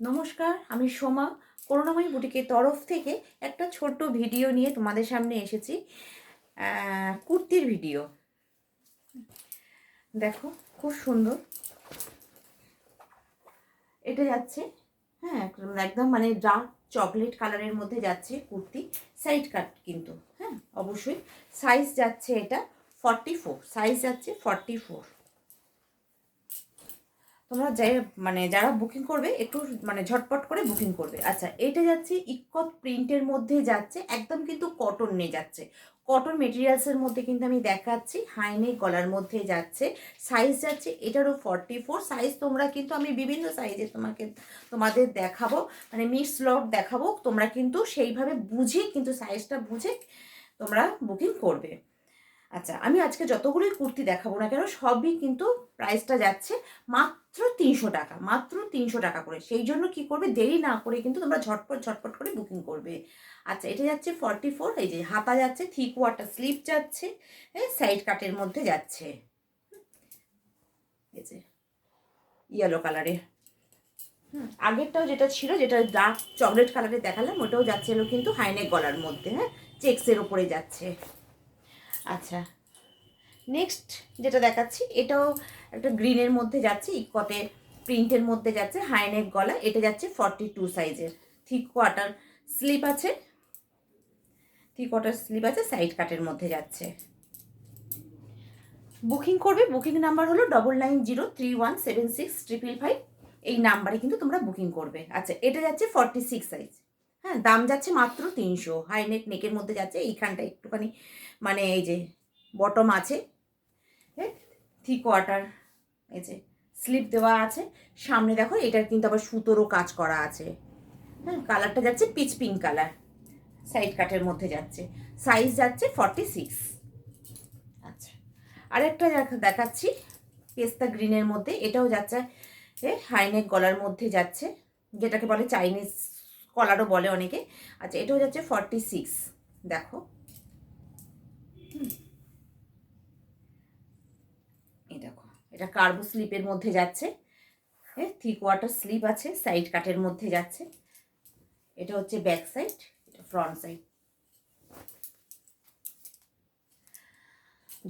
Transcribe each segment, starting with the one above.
নমস্কার, আমি সোমা। করুণাময়ী বুটিকের তরফ থেকে একটা ছোট্ট ভিডিও নিয়ে তোমাদের সামনে এসেছি। কুর্তির ভিডিও। দেখো, খুব সুন্দর। এটা যাচ্ছে হ্যাঁ একদম- একদম মানে ডার্ক চকলেট কালারের মধ্যে যাচ্ছে কুর্তি। সাইড কাট কিন্তু হ্যাঁ অবশ্যই। সাইজ যাচ্ছে এটা ফর্টি ফোর সাইজ যাচ্ছে ফর্টি ফোর তোমরা যাই মানে যারা বুকিং করবে, একটু মানে ঝটপট করে বুকিং করবে। আচ্ছা এটা যাচ্ছে ইকত প্রিন্টের মধ্যে যাচ্ছে, একদম কিন্তু কটন নিয়ে যাচ্ছে। কটন মেটেরিয়ালসের মধ্যে কিন্তু আমি দেখাচ্ছি, হাইনে গলার মধ্যে যাচ্ছে সাইজ যাচ্ছে, এটারও ফর্টি ফোর সাইজ তোমরা কিন্তু আমি বিভিন্ন সাইজে তোমাকে, তোমাদের দেখাবো মানে মিক্স লট দেখাবো, তোমরা কিন্তু সেইভাবে বুঝে কিন্তু সাইজটা বুঝে তোমরা বুকিং করবে। আচ্ছা আমি আজকে যতগুলোই কুর্তি দেখাবো না কেন, সবই কিন্তু প্রাইসটা যাচ্ছে মাত্র তিনশো টাকা, মাত্র তিনশো টাকা করে। সেই জন্য কি করবে, দেরি না করে কিন্তু তোমরা ঝটপট ঝটপট করে বুকিং করবে। আচ্ছা এটা যাচ্ছে ফর্টি ফোর এই যে হাতা যাচ্ছে থ্রি কোয়ার্টার স্লিপ যাচ্ছে হ্যাঁ সাইড কাটের মধ্যে যাচ্ছে। ইয়েলো কালারে আগেরটাও যেটা ছিল, যেটা ডার্ক চকলেট কালারে দেখালাম, ওটাও যাচ্ছিল কিন্তু হাইনেক গলার মধ্যে হ্যাঁ চেক্সের ওপরে যাচ্ছে। আচ্ছা। নেক্সট যেটা দেখাচ্ছি, এটাও একটা গ্রিনের মধ্যে যাচ্ছে ইকতে প্রিন্টের মধ্যে যাচ্ছে, হাইনেক গলা, এটা যাচ্ছে ফর্টি টু সাইজের থিক কোয়ার্টার স্লিপ আছে। থ্রি কোয়ার্টার স্লিপ আছে সাইড কাটের মধ্যে যাচ্ছে। বুকিং করবে বুকিং নাম্বার হলো double nine zero three one seven six triple five এই নাম্বারে কিন্তু তোমরা বুকিং করবে। আচ্ছা এটা যাচ্ছে ফর্টি সিক্স সাইজ হ্যাঁ দাম যাচ্ছে মাত্র তিনশো। হাই নেক নেকের মধ্যে যাচ্ছে এইখানটা একটুখানি মানে এই যে বটম আছে। হ্যাঁ থ্রি কোয়ার্টার এই যে স্লিপ দেওয়া আছে। সামনে দেখো, এটার কিন্তু আবার সুতোরও কাজ করা আছে। হ্যাঁ কালারটা যাচ্ছে পিচ পিঙ্ক কালার সাইড কাটের মধ্যে যাচ্ছে। সাইজ যাচ্ছে ফর্টি সিক্স আচ্ছা আরেকটা দেখ- দেখাচ্ছি। পেস্তা গ্রিনের মধ্যে, এটাও যাচ্ছে হাইনেক গলার মধ্যে যাচ্ছে, যেটাকে বলে চাইনিজ কলারও বলে অনেকে। আচ্ছা এটাও যাচ্ছে ফর্টি সিক্স দেখো দেখো, এটা কার্বো স্লিপের মধ্যে যাচ্ছে। হ্যাঁ থ্রি কোয়ার্টার স্লিপ আছে সাইড কাটের মধ্যে যাচ্ছে। এটা হচ্ছে ব্যাক সাইড এটা ফ্রন্ট সাইড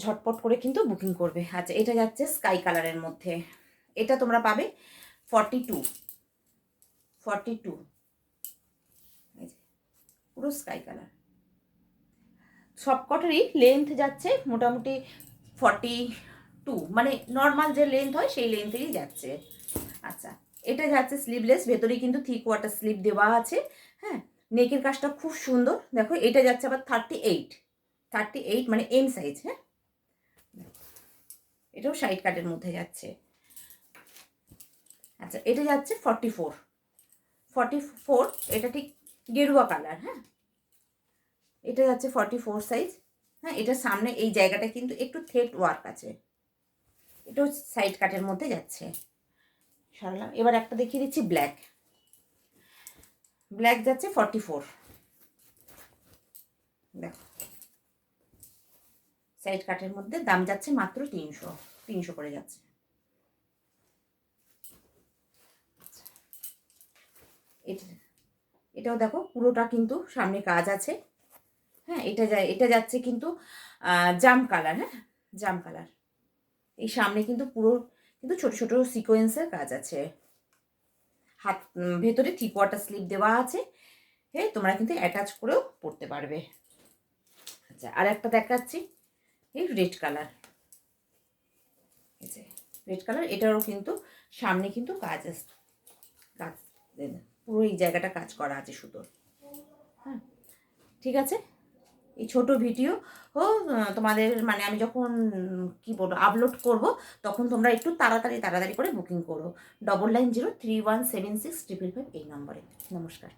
ঝটপট করে কিন্তু বুকিং করবে। আচ্ছা এটা যাচ্ছে স্কাই কালারের মধ্যে। এটা তোমরা পাবে ফর্টি টু ফর্টি টু পুরো স্কাই কালার সবকটারই লেন্থ যাচ্ছে মোটামুটি ফর্টি টু মানে নর্মাল যে লেন্থ হয় সেই লেন্থেরই যাচ্ছে। আচ্ছা এটা যাচ্ছে স্লিভলেস ভেতরে কিন্তু থ্রি কোয়ার্টার স্লিভ দেওয়া আছে হ্যাঁ? নেকের কাজটা খুব সুন্দর। দেখো, এটা যাচ্ছে আবার থার্টি এইট থার্টি এইট মানে এম সাইজ হ্যাঁ? এটাও সাইড কাটের মধ্যে যাচ্ছে। আচ্ছা এটা যাচ্ছে ফর্টি ফোর ফর্টি ফোর এটা ঠিক গেরুয়া কালার হ্যাঁ? এটা যাচ্ছে ফর্টি ফোর সাইজ হ্যাঁ এটার সামনে এই জায়গাটা কিন্তু একটু থ্রেড ওয়ার্ক আছে। এটাও সাইড কাটের মধ্যে যাচ্ছে। সরালাম। এবার একটা দেখিয়ে দিচ্ছি ব্ল্যাক ব্ল্যাক যাচ্ছে ফর্টি ফোর দেখো সাইড কাটের মধ্যে দাম যাচ্ছে মাত্র তিনশো। তিনশো করে যাচ্ছে। এটা, এটাও দেখো, পুরোটা কিন্তু সামনে কাজ আছে। হ্যাঁ এটা যায়, এটা যাচ্ছে কিন্তু জাম কালার হ্যাঁ জাম কালার। এই সামনে কিন্তু পুরো, কিন্তু ছোট ছোট সিকোয়েন্সের কাজ আছে। হাত ভেতরে থ্রি কোয়ার্টার স্লিপ দেওয়া আছে হ্যাঁ তোমরা কিন্তু অ্যাটাচ করেও পড়তে পারবে। আচ্ছা আর একটা দেখাচ্ছি, এই রেড কালার রেড কালার এটারও কিন্তু সামনে কিন্তু কাজ কাজ, পুরো এই জায়গাটা কাজ করা আছে সুতোর। হ্যাঁ ঠিক আছে? এই ছোট ভিডিও, ও, তোমাদের মানে আমি যখন, কি বলব আপলোড করব, তখন তোমরা একটু তাড়াতাড়ি তাড়াতাড়ি করে বুকিং করো। Double nine zero three one seven six triple five এই নম্বরে। নমস্কার।